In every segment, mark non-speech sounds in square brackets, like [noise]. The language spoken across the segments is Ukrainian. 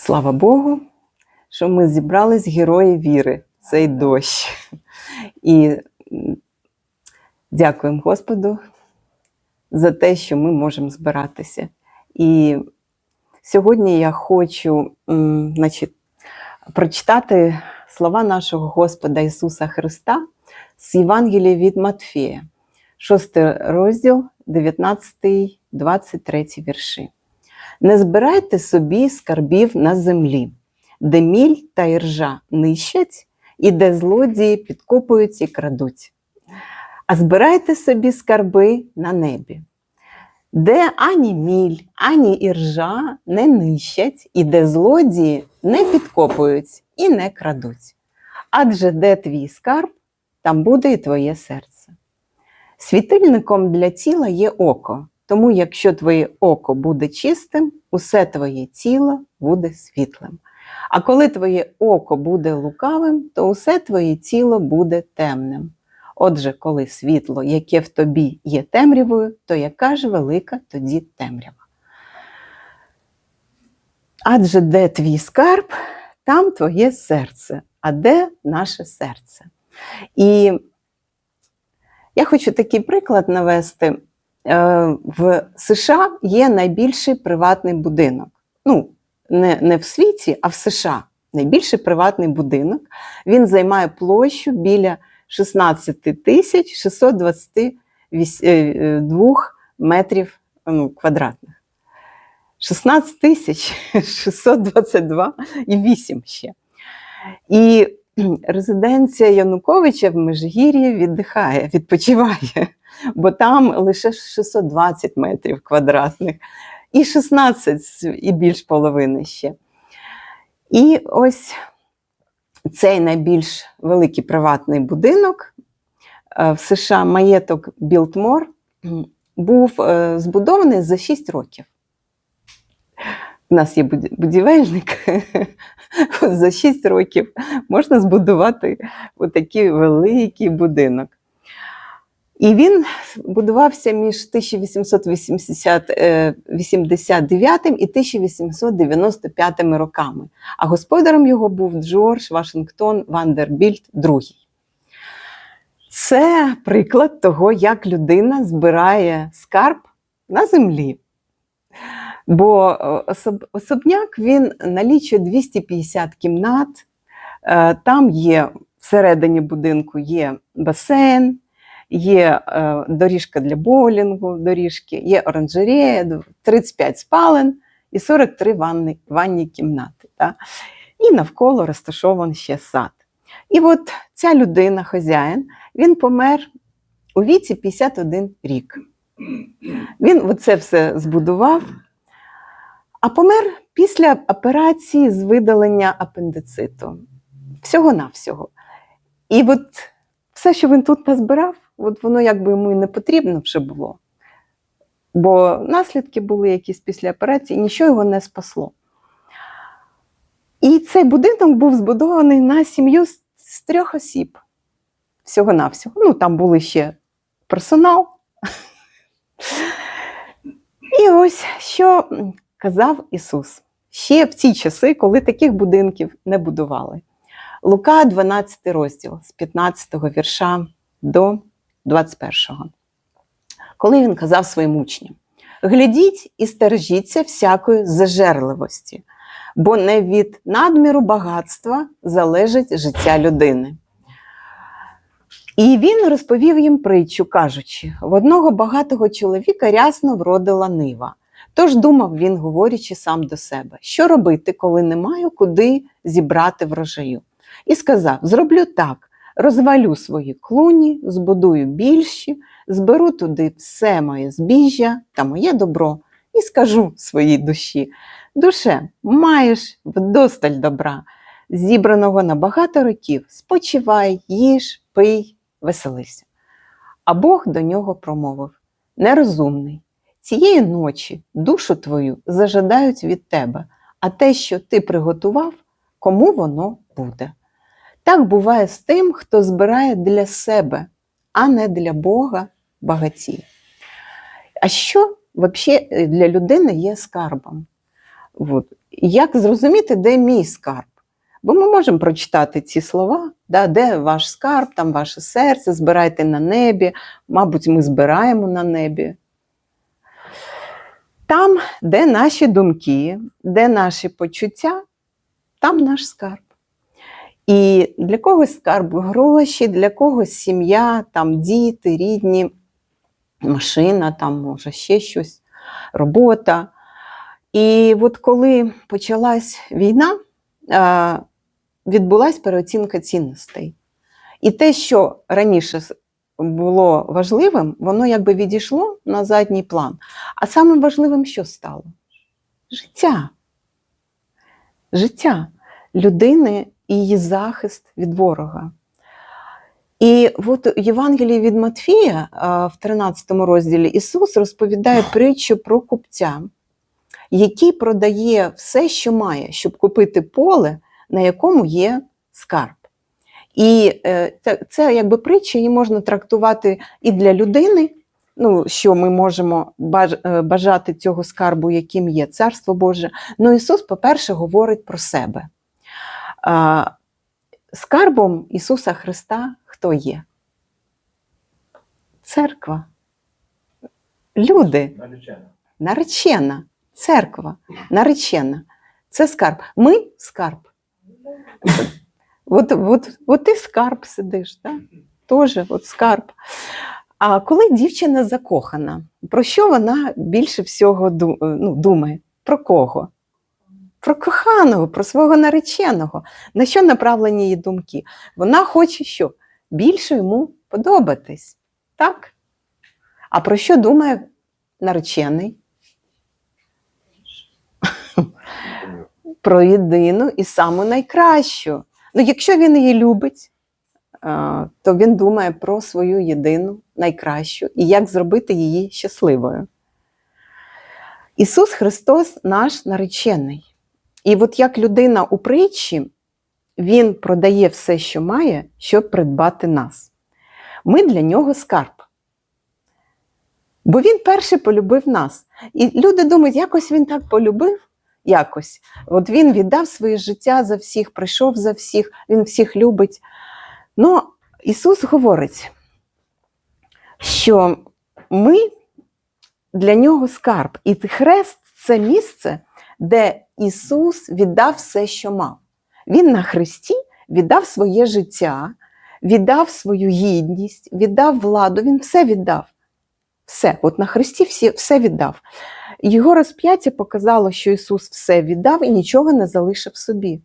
Слава Богу, що ми зібрались герої віри цей дощ. І дякуємо Господу за те, що ми можемо збиратися. І сьогодні я хочу значить, прочитати слова нашого Господа Ісуса Христа з Євангелія від Матфея, 6 розділ, 19, 23 вірші. Не збирайте собі скарбів на землі, де міль та іржа нищать, і де злодії підкопують і крадуть. А збирайте собі скарби на небі, де ані міль, ані іржа не нищать, і де злодії не підкопують і не крадуть. Адже де твій скарб, там буде і твоє серце. Світильником для тіла є око, тому якщо твоє око буде чистим, усе твоє тіло буде світлим. А коли твоє око буде лукавим, то усе твоє тіло буде темним. Отже, коли світло, яке в тобі є темрявою, то яка ж велика тоді темрява? Адже де твій скарб, там твоє серце, а де наше серце? І я хочу такий приклад навести. Е, В США є найбільший приватний будинок. Ну, не, не в світі, а в США. Найбільший приватний будинок. Він займає площу біля 16 тисяч 622 метрів ну, квадратних. 16 тисяч 622 і 8 ще. І резиденція Януковича в Межгір'ї віддихає, відпочиває, бо там лише 620 метрів квадратних, і 16 і більш половини ще. І ось цей найбільш великий приватний будинок е, в США, маєток Білтмор, був е, збудований за 6 років. У нас є будівельник. [laughs] За 6 років можна збудувати отакий великий будинок. І він будувався між 1889 і 1895 роками. А господарем його був Джордж Вашингтон Вандербільт II. Це приклад того, як людина збирає скарб на землі. Бо е, особняк він налічує 250 кімнат, Е, там є всередині будинку є басейн, є е, доріжка для боулінгу, доріжки, є оранжерея, 35 спален і 43 ванні, ванні кімнати. Та? І навколо розташований ще сад. І от ця людина, хазяїн, він помер у віці 51 рік. Він це все збудував, а помер після операції з видалення апендициту. Всього-навсього. І от все, що він тут назбирав, от воно якби йому і не потрібно вже було. Бо наслідки були якісь після операції, нічого його не спасло. І цей будинок був збудований на сім'ю з, трьох осіб. Всього-навсього. Ну, там були ще персонал. І ось що казав Ісус ще в ті часи, коли таких будинків не будували. Лука, 12 розділ з 15 вірша до 21. Коли він казав своїм учням: глядіть і стережіться всякої зажерливості, бо не від надміру багатства залежить життя людини. І він розповів їм притчу, кажучи: в одного багатого чоловіка рясно вродила нива. Тож думав він, говорячи сам до себе, що робити, коли не маю куди зібрати врожаю. І сказав: Зроблю так: розвалю свої клуні, збудую більші, зберу туди все моє збіжжя та моє добро, і скажу своїй душі: душе, маєш вдосталь добра, зібраного на багато років, спочивай, їж, пий, веселися. А Бог до нього промовив: Нерозумний, цієї ночі душу твою зажадають від тебе, а те, що ти приготував, кому воно буде. Так буває з тим, хто збирає для себе, а не для Бога багаті. А що взагалі для людини є скарбом? От. як зрозуміти, де мій скарб? Бо ми можемо прочитати ці слова, да, де ваш скарб, там ваше серце, збирайте на небі. Мабуть, ми збираємо на небі. Там, де наші думки, де наші почуття, там наш скарб. І для когось скарб гроші, для когось сім'я, там діти, рідні, машина, там може ще щось, робота. І от коли почалась війна, а, відбулась переоцінка цінностей. І те, що раніше було важливим, воно якби відійшло на задній план. А самим важливим що стало? Життя. Життя людини і її захист від ворога. І от в Євангелії від Матфія в 13 розділі Ісус розповідає притчу про купця, який продає все, що має, щоб купити поле, на якому є скарб. І е, це, це якби притча, її можна трактувати і для людини, ну, що ми можемо е, бажати цього скарбу, яким є Царство Боже. Ну, Ісус, по-перше, говорить про себе. Скарбом Ісуса Христа хто є? Церква. Люди Наречена. наречена, церква, наречена. Це скарб. Ми скарб. От, от, от ти скарб сидиш, так? Тоже от скарб. А коли дівчина закохана, про що вона більше всього ну, думає? Про кого? Про коханого, про свого нареченого. На що направлені її думки? Вона хоче що? Більше йому подобатись. Так? А про що думає наречений? [laughs] про єдину і саму найкращу. Ну, якщо він її любить, то він думає про свою єдину найкращу і як зробити її щасливою. Ісус Христос наш наречений. І от як людина у притчі, Він продає все, що має, щоб придбати нас. Ми для нього скарб. Бо він перший полюбив нас. І люди думають, якось він так полюбив, якось. От він віддав своє життя за всіх, прийшов за всіх, він всіх любить. Ну, Ісус говорить, що ми для нього скарб. І хрест це місце, де Ісус віддав все, що мав. Він на хресті віддав своє життя, віддав свою гідність, віддав владу, він все віддав. Все, от на хресті всі, все віддав. Його розп'яття показало, що Ісус все віддав і нічого не залишив собі.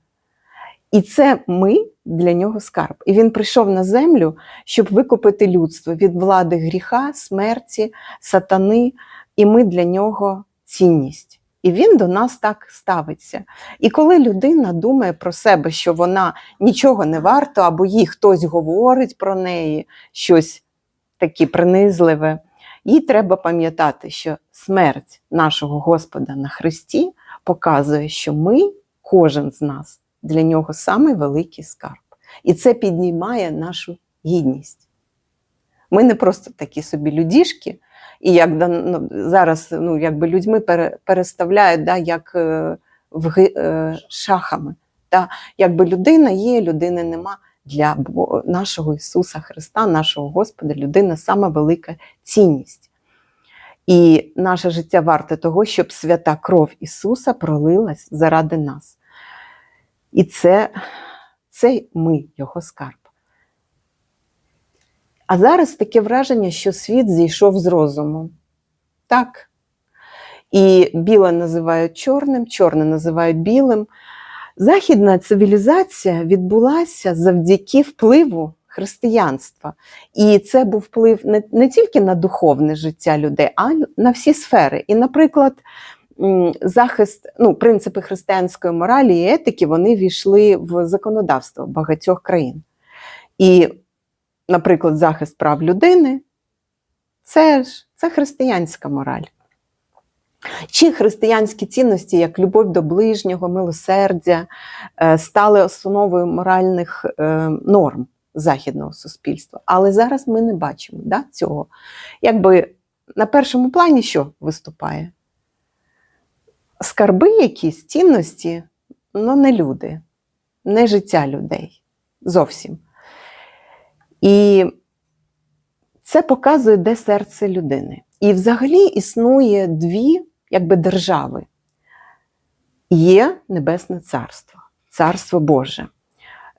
І це ми для нього скарб. І він прийшов на землю, щоб викупити людство від влади гріха, смерті, сатани, і ми для нього цінність. І він до нас так ставиться. І коли людина думає про себе, що вона нічого не варта, або їй хтось говорить про неї щось таке принизливе, їй треба пам'ятати, що смерть нашого Господа на Христі показує, що ми, кожен з нас, для нього самий великий скарб. І це піднімає нашу гідність. Ми не просто такі собі людішки, і як ну, зараз ну, якби людьми переставляють, да, як е, в, е, шахами. Да. Якби людина є, людини нема. Для нашого Ісуса Христа, нашого Господа, людина сама велика цінність. І наше життя варте того, щоб свята кров Ісуса пролилась заради нас. І це, це ми, Його скарб. А зараз таке враження, що світ зійшов з розуму. Так. І біле називають чорним, чорне називають білим. Західна цивілізація відбулася завдяки впливу християнства. І це був вплив не, не тільки на духовне життя людей, а й на всі сфери. І, наприклад, захист, ну, принципи християнської моралі і етики вони війшли в законодавство багатьох країн. І, наприклад, захист прав людини це ж це християнська мораль. Чи християнські цінності, як любов до ближнього, милосердя, е, стали основою моральних е, норм західного суспільства. Але зараз ми не бачимо да, цього. Якби на першому плані що виступає? скарби якісь цінності, ну не люди, не життя людей. Зовсім. І це показує, де серце людини. І взагалі існує дві якби, держави. Є Небесне Царство, Царство Боже.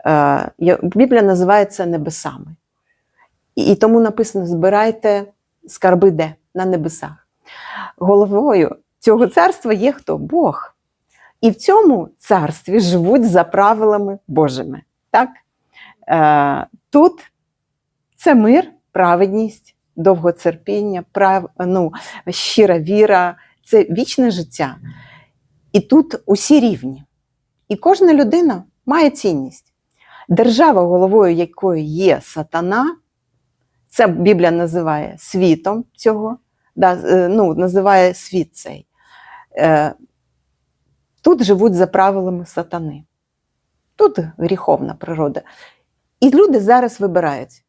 Е, Біблія називає це небесами. І, і тому написано: збирайте скарби де? На небесах. Головою цього царства є хто? Бог. І в цьому царстві живуть за правилами Божими. Так? Е, тут це мир, праведність, довгоцерпіння, прав, ну, щира віра, це вічне життя. І тут усі рівні. І кожна людина має цінність. Держава, головою якої є сатана, це Біблія називає світом цього, да, е, ну, називає світ цей. Е, Тут живуть за правилами сатани. Тут гріховна природа. І люди зараз вибирають,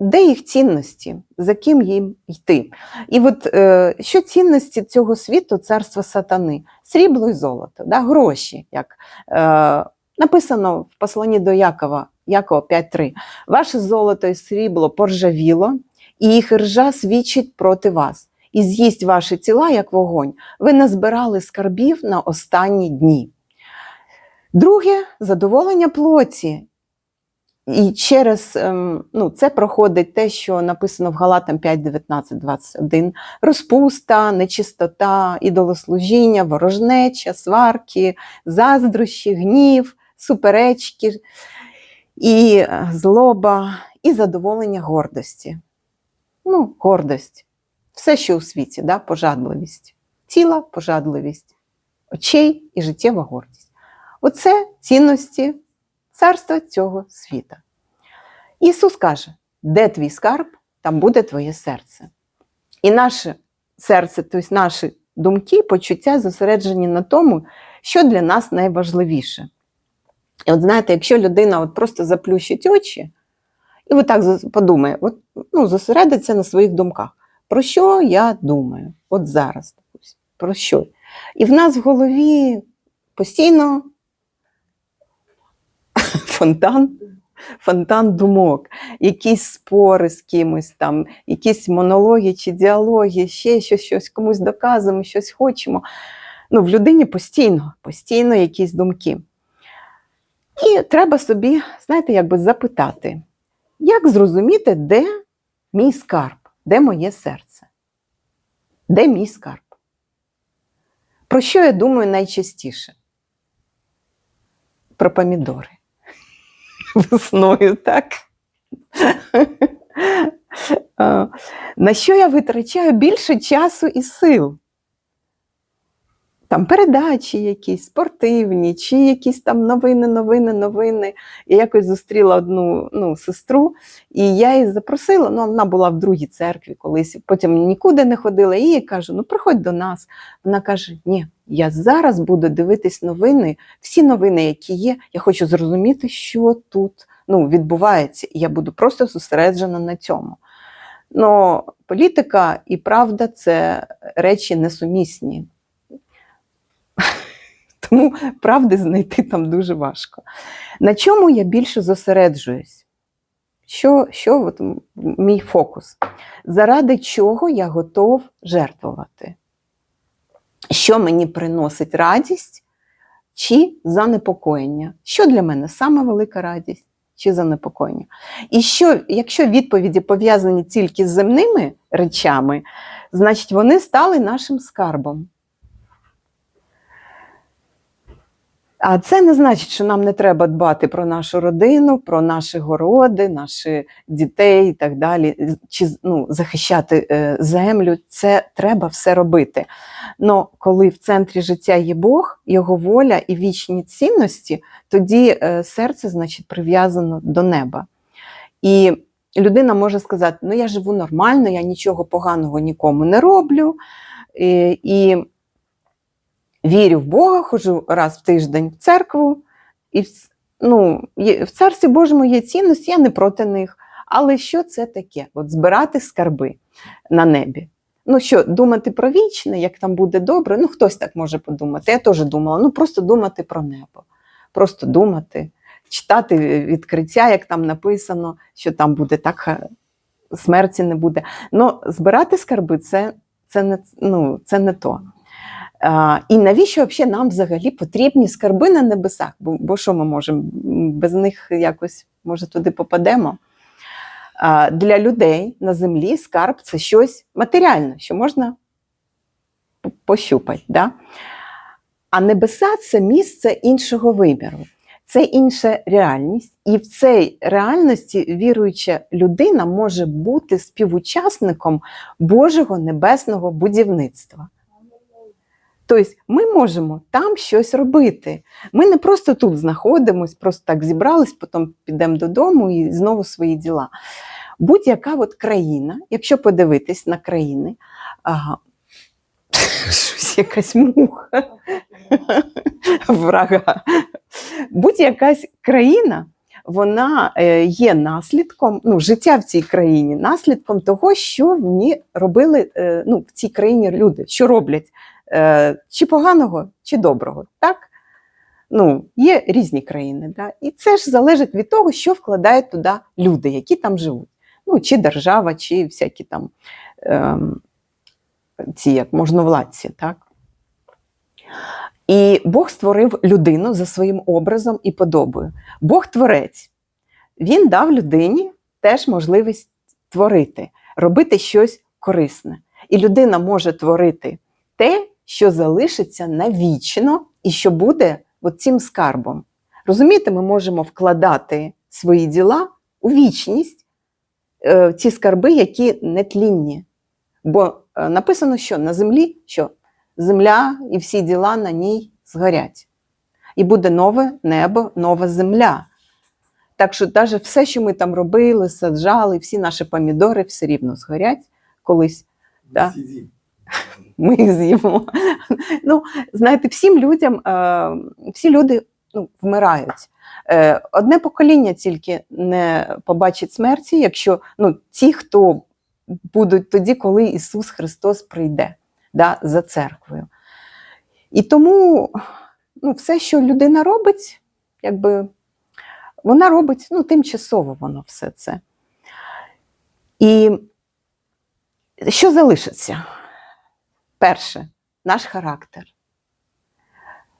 де їх цінності, за ким їм йти. І от е, що цінності цього світу, царства сатани? Срібло і золото, да? гроші, як е, написано в посланні до Якова, Якова 5.3. Ваше золото і срібло поржавіло, і їх ржа свідчить проти вас, і з'їсть ваші тіла, як вогонь. Ви назбирали скарбів на останні дні. Друге задоволення плоті. І через ем, ну, це проходить те, що написано в Галатам 5, 19, 21. Розпуста, нечистота, ідолослужіння, ворожнеча, сварки, заздрощі, гнів, суперечки, і е, злоба, і задоволення гордості. Ну, гордость. Все, що у світі, да? пожадливість. Тіла, пожадливість, очей і життєва гордість. Оце цінності царства цього світа. Ісус каже: де твій скарб, там буде твоє серце. І наше серце, тобто наші думки, почуття зосереджені на тому, що для нас найважливіше. І от знаєте, якщо людина от просто заплющить очі, і от так подумає, от, ну, зосередиться на своїх думках. Про що я думаю? От зараз, про що? І в нас в голові постійно фонтан, фонтан думок, якісь спори з кимось там, якісь монологи чи діалоги, ще щось, щось комусь доказуємо, щось хочемо. Ну, в людині постійно, постійно якісь думки. І треба собі, знаєте, якби запитати, як зрозуміти, де мій скарб, де моє серце? Де мій скарб? Про що я думаю найчастіше? Про помідори. Весною, так? На що я витрачаю більше часу і сил? Там передачі якісь спортивні, чи якісь там новини, новини, новини. Я якось зустріла одну ну, сестру, і я її запросила. Ну, вона була в другій церкві колись, потім нікуди не ходила. І їй кажу: ну приходь до нас. Вона каже: Ні, я зараз буду дивитись новини, всі новини, які є. Я хочу зрозуміти, що тут ну, відбувається, і я буду просто зосереджена на цьому. Ну, політика і правда це речі несумісні. Тому правди знайти там дуже важко. На чому я більше зосереджуюсь? Що, що от мій фокус? Заради чого я готов жертвувати? Що мені приносить радість чи занепокоєння? Що для мене саме велика радість чи занепокоєння? І що, якщо відповіді пов'язані тільки з земними речами, значить вони стали нашим скарбом. А це не значить, що нам не треба дбати про нашу родину, про наші городи, наші дітей і так далі, чи ну, захищати е, землю. Це треба все робити. Но коли в центрі життя є Бог, його воля і вічні цінності, тоді е, серце, значить, прив'язано до неба. І людина може сказати: ну я живу нормально, я нічого поганого нікому не роблю. І, і вірю в Бога, ходжу раз в тиждень в церкву, і в, ну, в царстві Божому є цінності, я не проти них. Але що це таке? От збирати скарби на небі. Ну що, думати про вічне, як там буде добре, ну хтось так може подумати. Я теж думала, ну просто думати про небо, просто думати, читати відкриття, як там написано, що там буде так, смерті не буде. Ну, збирати скарби це, це, не, ну, це не то. І навіщо взагалі нам взагалі потрібні скарби на небесах? Бо, бо що ми можемо? Без них якось, може, туди попадемо. Для людей на землі скарб це щось матеріальне, що можна пощупати. Да? А небеса це місце іншого виміру, це інша реальність. І в цій реальності віруюча людина може бути співучасником Божого небесного будівництва. Тобто ми можемо там щось робити. Ми не просто тут знаходимось, просто так зібрались, потім підемо додому і знову свої діла. Будь-яка от країна, якщо подивитись на країни, ага, [laughs] щось якась муха, [laughs] врага. Будь-якась країна, вона е, є наслідком, ну, життя в цій країні, наслідком того, що в ній робили е, ну, в цій країні люди, що роблять чи поганого, чи доброго. Так? Ну, є різні країни. Да? І це ж залежить від того, що вкладають туди люди, які там живуть. Ну, чи держава, чи всякі там ем, ці як можновладці. Так? І Бог створив людину за своїм образом і подобою. Бог творець. Він дав людині теж можливість творити, робити щось корисне. І людина може творити те, що залишиться навічно і що буде от цим скарбом. Розумієте, ми можемо вкладати свої діла у вічність, е, ці скарби, які нетлінні. Бо е, написано, що на землі що земля і всі діла на ній згорять. І буде нове небо, нова земля. Так що навіть все, що ми там робили, саджали, всі наші помідори все рівно згорять колись. Да. [laughs] Ми їх з'їмо. Ну, знаєте, всім людям, е, всі люди ну, вмирають. Е, Одне покоління тільки не побачить смерті, якщо ну, ті, хто будуть тоді, коли Ісус Христос прийде да, за церквою. І тому ну, все, що людина робить, якби вона робить ну, тимчасово воно все це. І що залишиться? Перше, наш характер.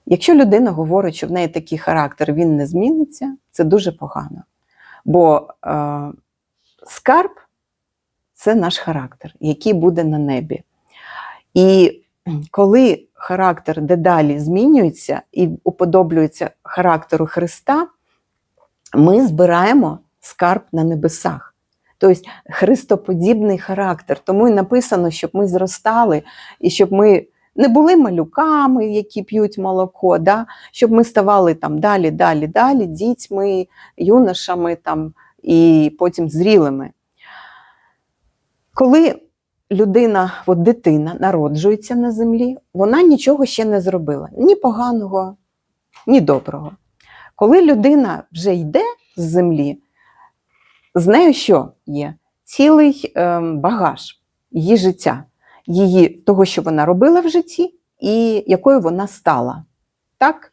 Якщо людина говорить, що в неї такий характер, він не зміниться, це дуже погано. Бо е, скарб це наш характер, який буде на небі. І коли характер дедалі змінюється і уподоблюється характеру Христа, ми збираємо скарб на небесах. Тобто христоподібний характер. Тому і написано, щоб ми зростали і щоб ми не були малюками, які п'ють молоко, да? щоб ми ставали там далі, далі, далі, дітьми, юношами там, і потім зрілими. Коли людина, от дитина народжується на землі, вона нічого ще не зробила, ні поганого, ні доброго. Коли людина вже йде з землі, з нею що є? Цілий ем, багаж її життя, її того, що вона робила в житті, і якою вона стала. Так?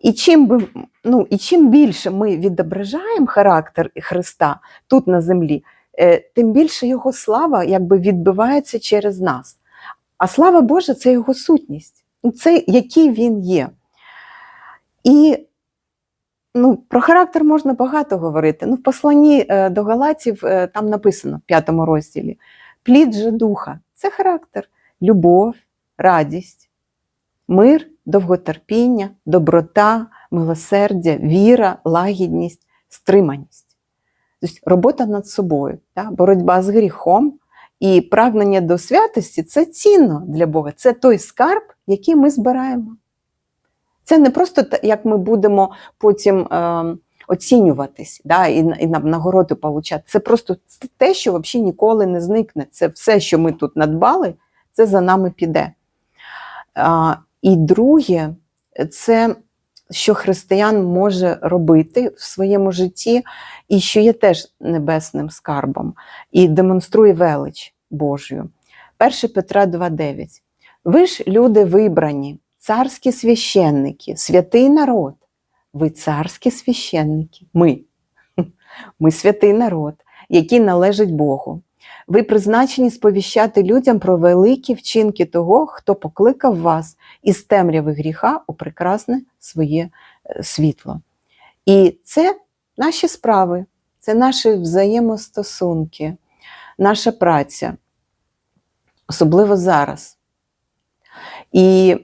І чим, би, ну, і чим більше ми відображаємо характер Христа тут на землі, е, тим більше його слава якби відбивається через нас. А слава Божа це його сутність, Ну, це який він є. І ну, про характер можна багато говорити. Ну, в посланні е, до Галатів е, там написано в п'ятому розділі: плід же духа це характер, любов, радість, мир, довготерпіння, доброта, милосердя, віра, лагідність, стриманість. Тобто робота над собою, та? боротьба з гріхом і прагнення до святості це цінно для Бога. Це той скарб, який ми збираємо. Це не просто як ми будемо потім е, оцінюватись да, і, і на нагороди получати. Це просто те, що взагалі ніколи не зникне. Це все, що ми тут надбали, це за нами піде. А, і друге, це що християн може робити в своєму житті, і що є теж небесним скарбом, і демонструє велич Божою. 1 Петра 2,9. Ви ж люди вибрані, царські священники, святий народ. Ви царські священники. Ми. [laughs] Ми святий народ, який належить Богу. Ви призначені сповіщати людям про великі вчинки того, хто покликав вас із темряви гріха у прекрасне своє е, світло. І це наші справи, це наші взаємостосунки, наша праця, особливо зараз. І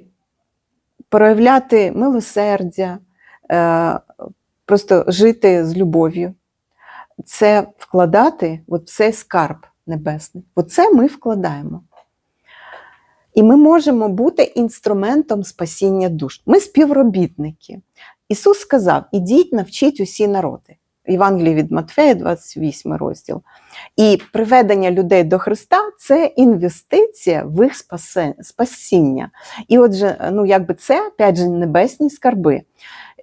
проявляти милосердя, е, просто жити з любов'ю, це вкладати от цей скарб небесний. Оце ми вкладаємо. І ми можемо бути інструментом спасіння душ. Ми співробітники. Ісус сказав: ідіть, навчіть усі народи. Євангелії від Матфея, 28 розділ. І приведення людей до Христа це інвестиція в їх спасіння. І отже, ну якби це опять же небесні скарби,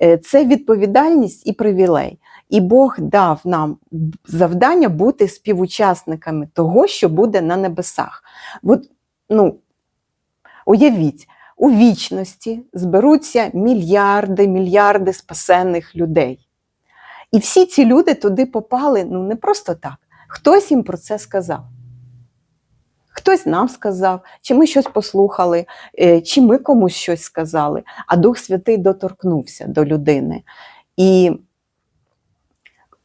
Е, це відповідальність і привілей. І Бог дав нам завдання бути співучасниками того, що буде на небесах. От, ну, уявіть, у вічності зберуться мільярди, мільярди спасенних людей. І всі ці люди туди попали ну, не просто так. Хтось їм про це сказав. Хтось нам сказав, чи ми щось послухали, е, чи ми комусь щось сказали, а Дух Святий доторкнувся до людини. І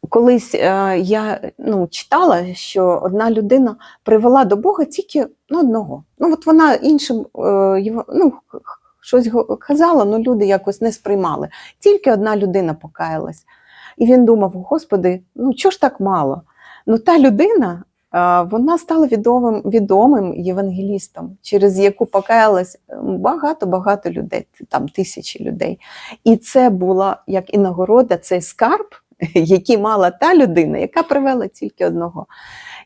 колись е, я ну, читала, що одна людина привела до Бога тільки ну, одного. Ну, от вона іншим е, ну, щось казала, але люди якось не сприймали. Тільки одна людина покаялась. І він думав: Господи, ну чого ж так мало? Ну, та людина. Вона стала відомим, відомим євангелістом, через яку покаялось багато-багато людей, там тисячі людей. І це була як і нагорода, цей скарб, [laughs] який мала та людина, яка привела тільки одного.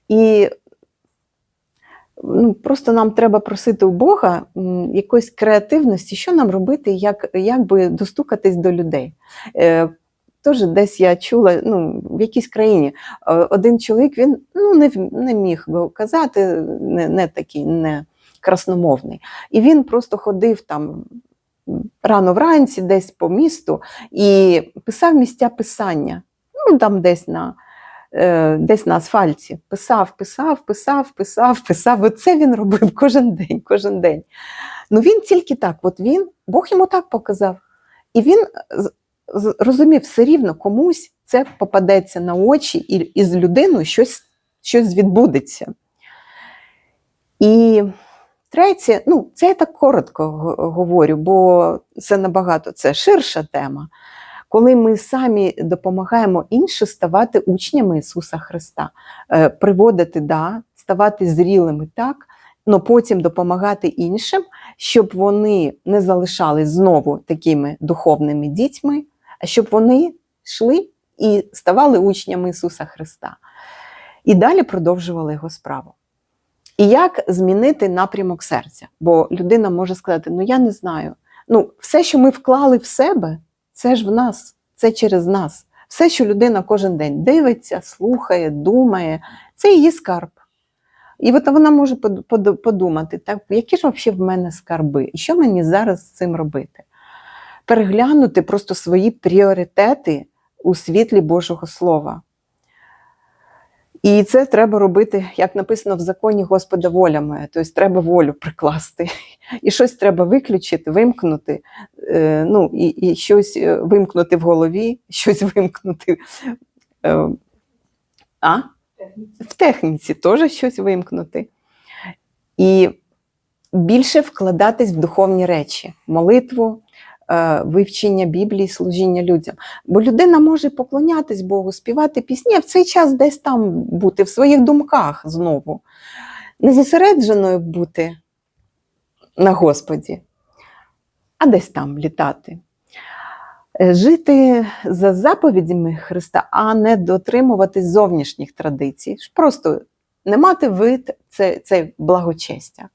І ну, просто нам треба просити у Бога якоїсь креативності, що нам робити, як, як би достукатись до людей. Е, Теж десь я чула, ну, в якійсь країні е, один чоловік він ну, не, не міг би казати, не, не такий не красномовний. І він просто ходив там рано вранці, десь по місту, і писав місця писання. Ну, там десь на, е, десь на асфальті. Писав, писав, писав, писав, писав. Оце він робив [laughs] кожен день, кожен день. Ну він тільки так, от він, Бог йому так показав. І він розумів все рівно комусь це попадеться на очі, і, і з людиною щось, щось відбудеться. І третє, ну, це я так коротко говорю, бо це набагато це ширша тема. Коли ми самі допомагаємо іншим ставати учнями Ісуса Христа, е, приводити, да, ставати зрілими так, але потім допомагати іншим, щоб вони не залишались знову такими духовними дітьми, а щоб вони йшли і ставали учнями Ісуса Христа. І далі продовжували його справу. І як змінити напрямок серця? Бо людина може сказати: ну я не знаю. Ну, все, що ми вклали в себе, це ж в нас, це через нас. Все, що людина кожен день дивиться, слухає, думає, це її скарб. І от вона може под- под- подумати, так, які ж взагалі в мене скарби, і що мені зараз з цим робити? Переглянути просто свої пріоритети у світлі Божого Слова. І це треба робити, як написано в законі Господа воля моя. Тобто треба волю прикласти. І щось треба виключити, вимкнути, е, ну, і, і щось е, вимкнути в голові, щось вимкнути. е, А? В техніці теж щось вимкнути. І більше вкладатись в духовні речі, молитву, вивчення Біблії, служіння людям. Бо людина може поклонятись Богу, співати пісні, а в цей час десь там бути, в своїх думках знову. Не зосередженою бути на Господі, а десь там літати. Е, Жити за заповідями Христа, а не дотримуватись зовнішніх традицій. Просто не мати вид це, це благочестя.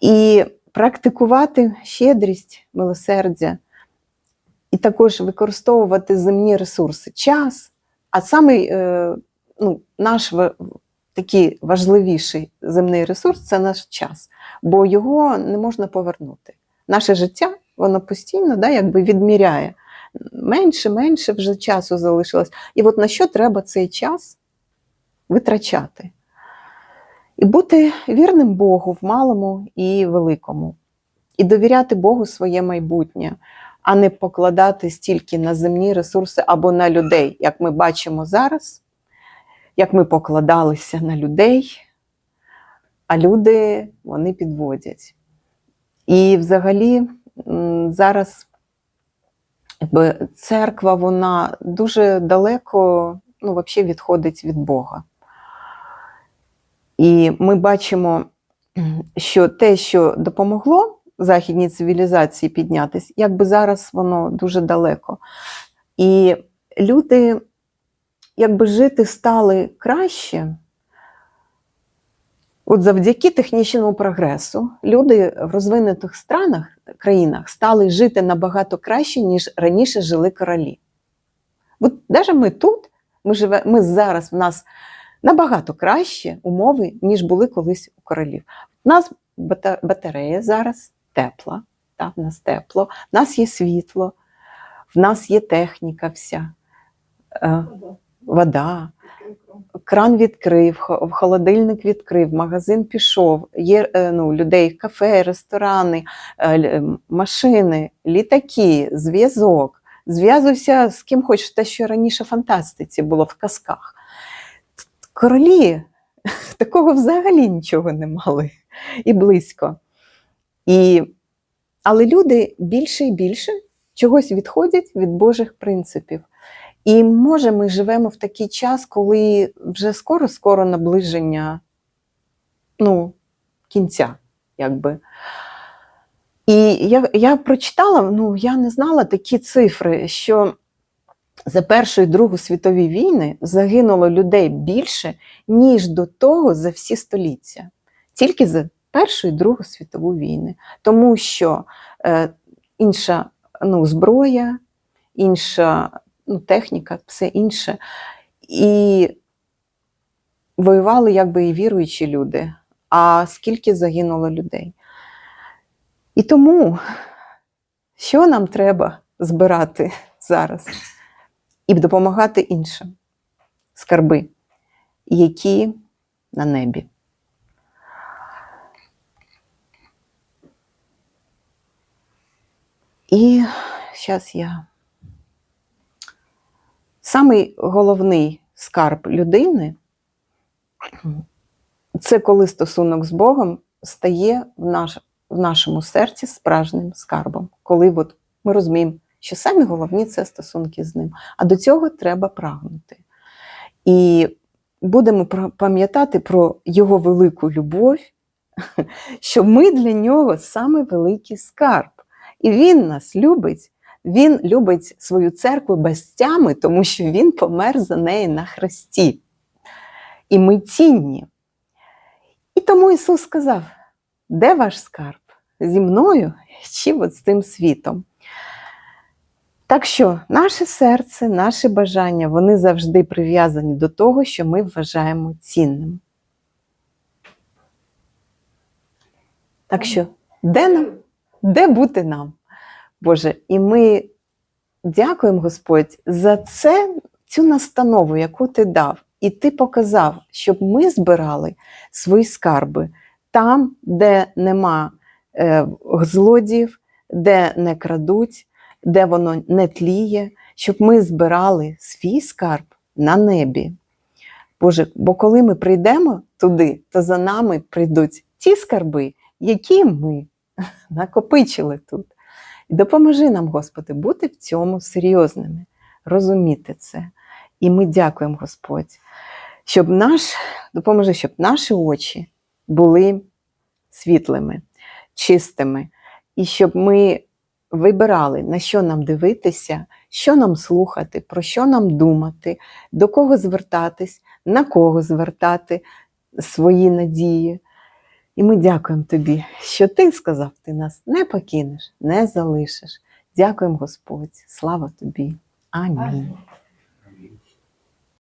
І практикувати щедрість, милосердя, і також використовувати земні ресурси, час, а саме е, ну, наш такий важливіший земний ресурс це наш час, бо його не можна повернути. Наше життя воно постійно да, якби відміряє. Менше, менше вже часу залишилось. І от на що треба цей час витрачати? І бути вірним Богу в малому і великому, і довіряти Богу своє майбутнє, а не покладати стільки на земні ресурси або на людей, як ми бачимо зараз, як ми покладалися на людей, а люди вони підводять. І взагалі зараз церква вона дуже далеко ну, відходить від Бога. І ми бачимо, що те, що допомогло західній цивілізації піднятися, якби зараз воно дуже далеко. І люди, якби жити стали краще, от завдяки технічному прогресу, люди в розвинутих странах, країнах стали жити набагато краще, ніж раніше жили королі. От навіть ми тут, ми, живе, ми зараз в нас набагато кращі умови, ніж були колись у королів. У нас батарея зараз тепла, так, в нас тепло, в нас є світло, в нас є техніка вся, е, вода. Кран відкрив, холодильник відкрив, магазин пішов. Є е, ну, людей кафе, ресторани, е, машини, літаки, зв'язок. Зв'язуйся з ким хочеш, те, що раніше в фантастиці було в казках. Королі [laughs] такого взагалі нічого не мали і близько. І, але люди більше і більше чогось відходять від Божих принципів. І може, ми живемо в такий час, коли вже скоро-скоро наближення ну, кінця, якби. І я, я прочитала, ну я не знала такі цифри, що за Першу і Другу світові війни загинуло людей більше, ніж до того за всі століття. Тільки за Першу і Другу світову війни. Тому що е, інша ну, зброя, інша ну, техніка, все інше. І воювали якби і віруючі люди. А скільки загинуло людей? І тому, що нам треба збирати зараз? І допомагати іншим скарби, які на небі. І зараз я. Самий головний скарб людини це коли стосунок з Богом стає в, наш, в нашому серці справжнім скарбом. Коли от ми розуміємо, що самі головні це стосунки з ним. А до цього треба прагнути. І будемо пам'ятати про його велику любов, [laughs] що ми для нього саме великий скарб. І він нас любить. Він любить свою церкву без тями, тому що він помер за неї на хресті. І ми цінні. І тому Ісус сказав: де ваш скарб? Зі мною чи от з тим світом? Так що наше серце, наші бажання, вони завжди прив'язані до того, що ми вважаємо цінним. Так що, де нам? Де бути нам? Боже, і ми дякуємо, Господь, за це, цю настанову, яку ти дав. І ти показав, щоб ми збирали свої скарби там, де нема е, злодіїв, де не крадуть, де воно не тліє, щоб ми збирали свій скарб на небі. Боже, бо коли ми прийдемо туди, то за нами прийдуть ті скарби, які ми [laughs] накопичили тут. Допоможи нам, Господи, бути в цьому серйозними, розуміти це. І ми дякуємо, Господь, щоб наш, допоможи, щоб наші очі були світлими, чистими, і щоб ми вибирали, на що нам дивитися, що нам слухати, про що нам думати, до кого звертатись, на кого звертати свої надії. І ми дякуємо тобі, що ти сказав, ти нас не покинеш, не залишиш. Дякуємо, Господь. Слава тобі. Амінь.